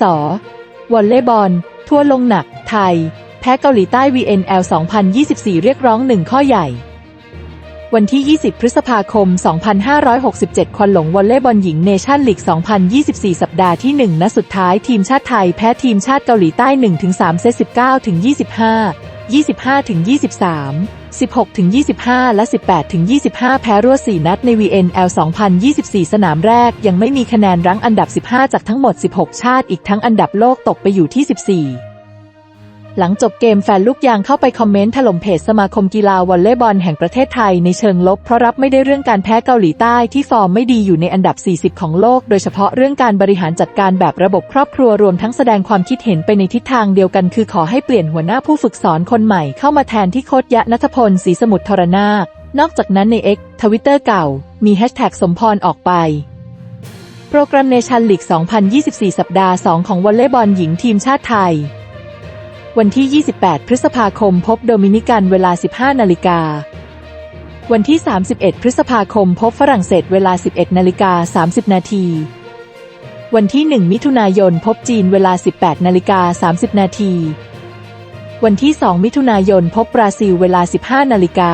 สวอลเลย์บอล ทั่วลงหนัก ไทย แพ้เกาหลีใต้ VNL 2024 เรียกร้องหนึ่งข้อใหญ่ วันที่ 20 พฤษภาคม 2567 ควันหลงวอลเลย์บอลหญิงเนชั่นลีก 2024 สัปดาห์ที่1นัดสุดท้ายทีมชาติไทย แพ้ทีมชาติเกาหลีใต้ 1-3 เซต19-25 25-23 16-25 และ 18-25 แพ้รวด 4 นัดใน VNL 2024 สนามแรก ยังไม่มีคะแนนรั้งอันดับ 15 จากทั้งหมด 16 ชาติอีกทั้งอันดับโลกตกไปอยู่ที่ 14 หลังจบเกมแฟนลูกยางเข้าไปคอมเมนต์ถล่มเพจสมาคมกีฬาวอลเลย์บอลแห่งประเทศไทยในเชิงลบเพราะรับไม่ได้เรื่องการแพ้เกาหลีใต้ที่ฟอร์มไม่ดีอยู่ในอันดับ 40 ของโลก โดยเฉพาะเรื่องการบริหารจัดการแบบระบบครอบครัวรวมทั้งแสดงความคิดเห็นไปในทิศทางเดียวกันคือขอให้เปลี่ยนหัวหน้าผู้ฝึกสอนคนใหม่เข้ามาแทนที่โคตยะนัทพลศรีสมุทรทรนาคนอกจากนั้นใน X ทวิตเตอร์เก่า มีแฮชแท็กสมพรออกไปโปรแกรมเนชั่นลีก 2024 สัปดาห์ 2 ของวอลเลย์บอลหญิงทีมชาติไทย วันที่ 28 พฤษภาคม พบโดมินิกันเวลา 15 นาฬิกา วันที่ 31 พฤษภาคม พบฝรั่งเศสเวลา 11 นาฬิกา 30 นาที วันที่ 1 มิถุนายน พบจีนเวลา 18 นาฬิกา 30 นาที วันที่ 2 มิถุนายน พบบราซิลเวลา 15 นาฬิกา